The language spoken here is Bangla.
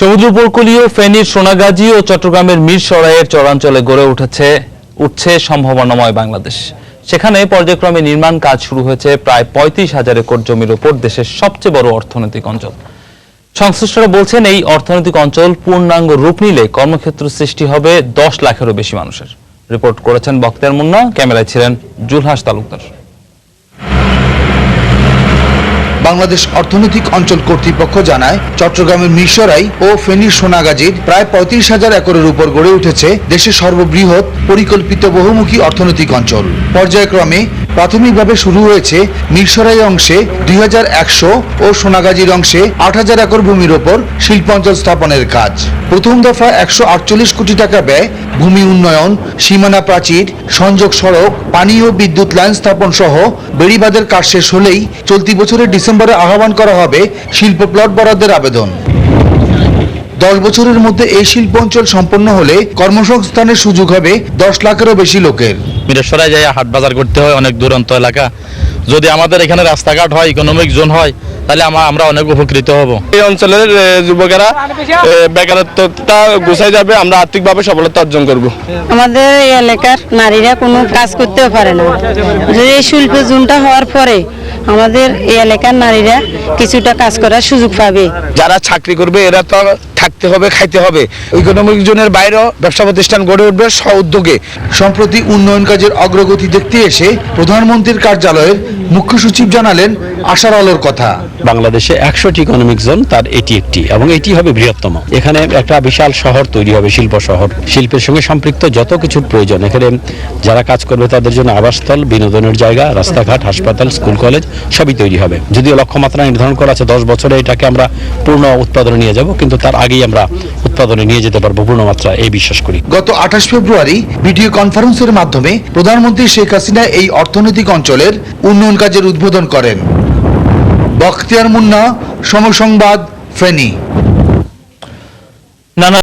সমুদ্র উপকূলীয় ফেনীর সোনাগাজী ও চট্টগ্রামের মিরসরাইয়ের চরাঞ্চলে গড়ে উঠেছে, উঠছে সম্ভাবনাময় বাংলাদেশ। সেখানে পর্যায়ক্রমে নির্মাণ কাজ শুরু হয়েছে প্রায় পঁয়ত্রিশ হাজার একর জমির ওপর দেশের সবচেয়ে বড় অর্থনৈতিক অঞ্চল। সংশ্লিষ্টরা বলছেন, এই অর্থনৈতিক অঞ্চল পূর্ণাঙ্গ রূপ নিলে কর্মক্ষেত্র সৃষ্টি হবে দশ লাখেরও বেশি মানুষের। রিপোর্ট করেছেন বক্তিয়ার মুন্না, ক্যামেরায় ছিলেন জুলহাস তালুকদার। বাংলাদেশ অর্থনৈতিক অঞ্চল কর্তৃপক্ষ জানায়, চট্টগ্রামের মিরসরাই ও ফেনীর সোনাগাজীর প্রায় পঁয়ত্রিশ হাজার একরের উপর গড়ে উঠেছে দেশের সর্ববৃহৎ, পরিকল্পিত বহুমুখী অর্থনৈতিক অঞ্চল। পর্যায়ক্রমে প্রাথমিকভাবে শুরু হয়েছে মিরসরাই অংশে দুই হাজার একশো ও সোনাগাজীর অংশে আট হাজার একর ভূমির ওপর শিল্পাঞ্চল স্থাপনের কাজ। প্রথম দফা একশো আটচল্লিশ কোটি টাকা ব্যয়, ভূমি উন্নয়ন, সীমানা প্রাচীর, সংযোগ সড়ক, পানি ও বিদ্যুৎ লাইন স্থাপন সহ বেড়িবাঁধের কাজ শেষ হলেই চলতি বছরের ডিসেম্বরে আহ্বান করা হবে শিল্প প্লট বরাদ্দের আবেদন। দশ বছরের মধ্যে এই শিল্প অঞ্চল সম্পন্ন হলে কর্মসংস্থানের সুযোগ হবে দশ লাখেরও বেশি লোকের। মিরেশ্বরায় যাই হাট বাজার করতে হয় অনেক দূরান্ত এলাকা। যদি আমাদের এখানে রাস্তাঘাট হয় ইকোনমিক জোন হয় তাহলে আমা- আমরা অনেক উপকৃত হব। এই অঞ্চলের যুবকেরা বেকারত্বটা গুছাই যাবে আমরা আর্থিকভাবে সফলতা অর্জন করব। আমাদের এই এলাকার নারীরা কোনো কাজ করতেও পারে না। যদি এই শিল্প জোনটা হওয়ার পরে আমাদের এই এলাকার নারীরা কিছুটা কাজ করার সুযোগ পাবে। যারা চাকরি করবে এরা তো থাকতে হবে, খাইতে হবে। ইকোনমিক জোনের বাইরেও ব্যবসা প্রতিষ্ঠান গড়ে উঠবে স্ব উদ্যোগে। সম্প্রতি উন্নয়ন কাজের অগ্রগতি দেখতে এসে প্রধানমন্ত্রীর কার্যালয়ের মুখ্য সচিব জানালেন আশার আলোর কথা। বাংলাদেশে একশোটি ইকোনমিক জোন তার এটি একটি, এবং এটি হবে বৃহত্তম। এখানে একটা বিশাল শহর তৈরি হবে, শিল্প শহর। শিল্পের সঙ্গে সম্পৃক্ত যত কিছুর প্রয়োজন, এখানে যারা কাজ করবে তাদের জন্য আবাসস্থল, বিনোদনের জায়গা, রাস্তাঘাট, হাসপাতাল, স্কুল, কলেজ, সবই তৈরি হবে। যদিও লক্ষ্যমাত্রা নির্ধারণ করা আছে, দশ বছরে এটাকে আমরা পূর্ণ উৎপাদনে নিয়ে যাব, কিন্তু তার আমরা উৎপাদনে নিয়ে যেতে পারব পূর্ণ মাত্রা এই বিশ্বাস করি। গত আঠাশ ফেব্রুয়ারি ভিডিও কনফারেন্সের মাধ্যমে প্রধানমন্ত্রী শেখ হাসিনা এই অর্থনৈতিক অঞ্চলের উন্নয়ন কাজের উদ্বোধন করেন। বখতিয়ার মুন্না সমসংবাদ ফেনী। নানা